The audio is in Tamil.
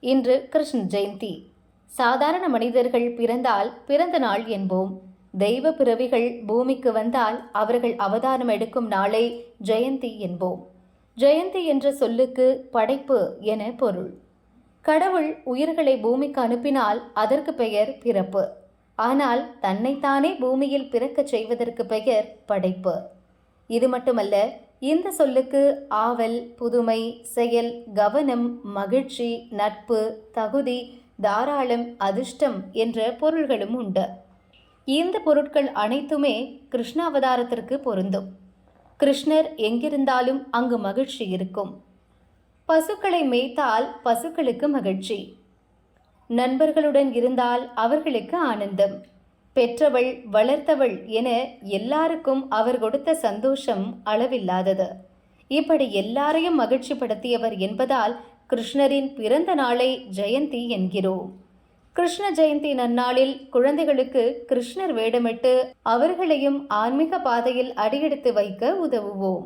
இன்று கிருஷ்ண ஜெயந்தி. சாதாரண மனிதர்கள் பிறந்தால் பிறந்த நாள் என்போம். தெய்வ பிறவிகள் பூமிக்கு வந்தால் அவர்கள் அவதாரம் எடுக்கும் நாளை ஜெயந்தி என்போம். ஜெயந்தி என்ற சொல்லுக்கு படைப்பு என பொருள். கடவுள் உயிர்களை பூமிக்கு அனுப்பினால் அதற்கு பெயர் பிறப்பு. ஆனால் தன்னைத்தானே பூமியில் பிறக்கச் செய்வதற்கு பெயர் படைப்பு. இது மட்டுமல்ல இந்த சொல்லுக்கு ஆவல் புதுமை செயல் கவனம் மகிழ்ச்சி நட்பு தகுதி தாராளம் அதிர்ஷ்டம் என்ற பொருள்களும் உண்டு. இந்த பொருட்கள் அனைத்துமே கிருஷ்ணாவதாரத்திற்கு பொருந்தும். கிருஷ்ணர் எங்கிருந்தாலும் அங்கு மகிழ்ச்சி இருக்கும். பசுக்களை மேய்த்தால் பசுக்களுக்கு மகிழ்ச்சி. நண்பர்களுடன் இருந்தால் அவர்களுக்கு ஆனந்தம். பெற்றவள் வளர்த்தவள் என எல்லாருக்கும் அவர் கொடுத்த சந்தோஷம் அளவில்லாதது. இப்படி எல்லாரையும் மகிழ்ச்சிப்படுத்தியவர் என்பதால் கிருஷ்ணரின் பிறந்த நாளை ஜெயந்தி என்கிறோம். கிருஷ்ண ஜெயந்தி நன்னாளில் குழந்தைகளுக்கு கிருஷ்ணர் வேடமிட்டு அவர்களையும் ஆன்மீக பாதையில் அடியெடுத்து வைக்க உதவுவோம்.